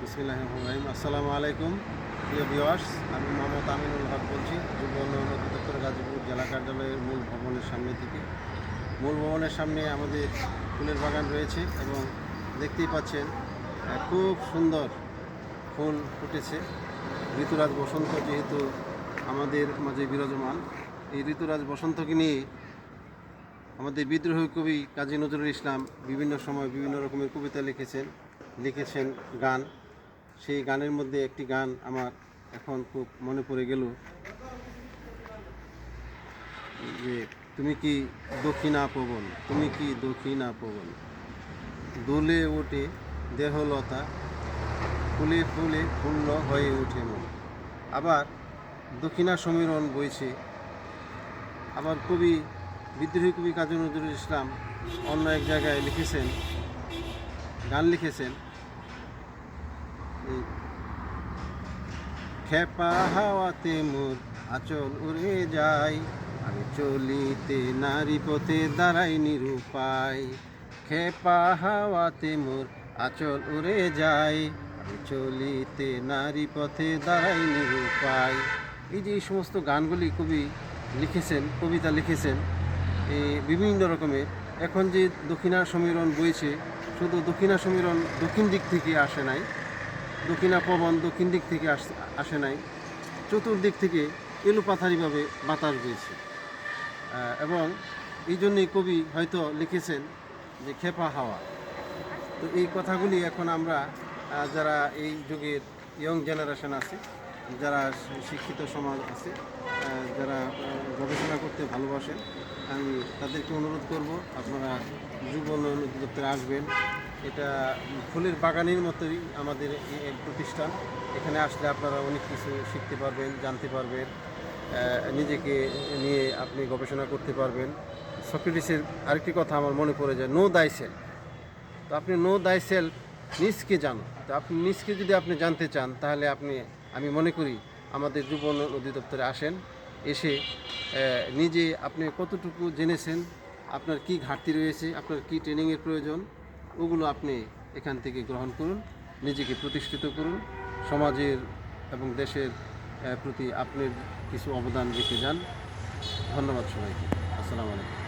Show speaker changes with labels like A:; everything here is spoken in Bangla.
A: বিসমিল্লাহ আসসালামু আলাইকুম প্রিয় ভিওয়ার্স আমি মোহাম্মদ আমিনুল হক বলছি, যুব উন্নয়ন অধিদপ্তর গাজীপুর জেলা কার্যালয়ের মূল ভবনের সামনে থেকে। মূল ভবনের সামনে আমাদের ফুলের বাগান রয়েছে এবং দেখতেই পাচ্ছেন খুব সুন্দর ফুল ফুটেছে। ঋতুরাজ বসন্ত যেহেতু আমাদের মাঝে বিরাজমান, এই ঋতুরাজ বসন্তকে নিয়ে আমাদের বিদ্রোহী কবি কাজী নজরুল ইসলাম বিভিন্ন সময় বিভিন্ন রকমের কবিতা লিখেছেন লিখেছেন গান। সেই গানের মধ্যে একটি গান আমার এখন খুব মনে পড়ে গেল যে তুমি কি দক্ষিণা পবন তুমি কি দক্ষিণা পবন দুলে ওঠে দেহলতা, ফুলে ফুলে পূর্ণ হয়ে ওঠে মন। আবার দক্ষিণা সমীরণ বইছে। আবার কবি, বিদ্রোহী কবি কাজী নজরুল ইসলাম অন্য এক জায়গায় লিখেছেন, গান লিখেছেন খেপা হাওয়াতে মোর আচল উড়ে যায়। আমি চলিতে নারী পথে দাঁড়াই নিরুপায়। খেপা হাওয়াতে মোর আচল উড়ে যায়। আমি চলিতে নারী পথে দাঁড়াই নিরুপায়। এই যে এই সমস্ত গানগুলি কবি লিখেছেন, কবিতা লিখেছেন এই বিভিন্ন রকমের। এখন যে দক্ষিণা সমীরণ বইছে, শুধু দক্ষিণা সমীরণ দক্ষিণ দিক থেকে আসে নাই দক্ষিণা পবন দক্ষিণ দিক থেকে আস- নাই। চতুর্দিক থেকে এলোপাথারিভাবে বাতাস বইছে। এবং এই জন্যই কবি হয়তো লিখেছেন যে, খেপা হাওয়া। তো এই কথাগুলি এখন আমরা যারা এই যুগের ইয়ং জেনারেশন আছে, যারা শিক্ষিত সমাজ আছে যারা গবেষণা করতে ভালোবাসেন, আমি তাদেরকে অনুরোধ করব, আপনারা যুব উন্নয়ন অধিদপ্তরে আসবেন। এটা ফুলের বাগানের মতোই আমাদের প্রতিষ্ঠান। এখানে আসলে আপনারা অনেক কিছু শিখতে পারবেন, জানতে পারবেন নিজেকে নিয়ে আপনি গবেষণা করতে পারবেন। সক্রেটিসের আরেকটি কথা আমার মনে পড়ে যায়, নো দাই সেলফ তো আপনি নো দাই সেলফ নিজকে জানো। তো আপনি নিজকে যদি আপনি জানতে চান, তাহলে আপনি, আমি মনে করি আমাদের যুব অধিদপ্তরে আসেন, এসে নিজে আপনি কতটুকু জেনেছেন, আপনার কি ঘাটতি রয়েছে, আপনার কি ট্রেনিংয়ের প্রয়োজন ওগুলো আপনি এখান থেকে গ্রহণ করুন, নিজেকে প্রতিষ্ঠিত করুন, সমাজের এবং দেশের প্রতি আপনি কিছু অবদান রেখে যান। ধন্যবাদ সবাইকে। আসসালামু আলাইকুম।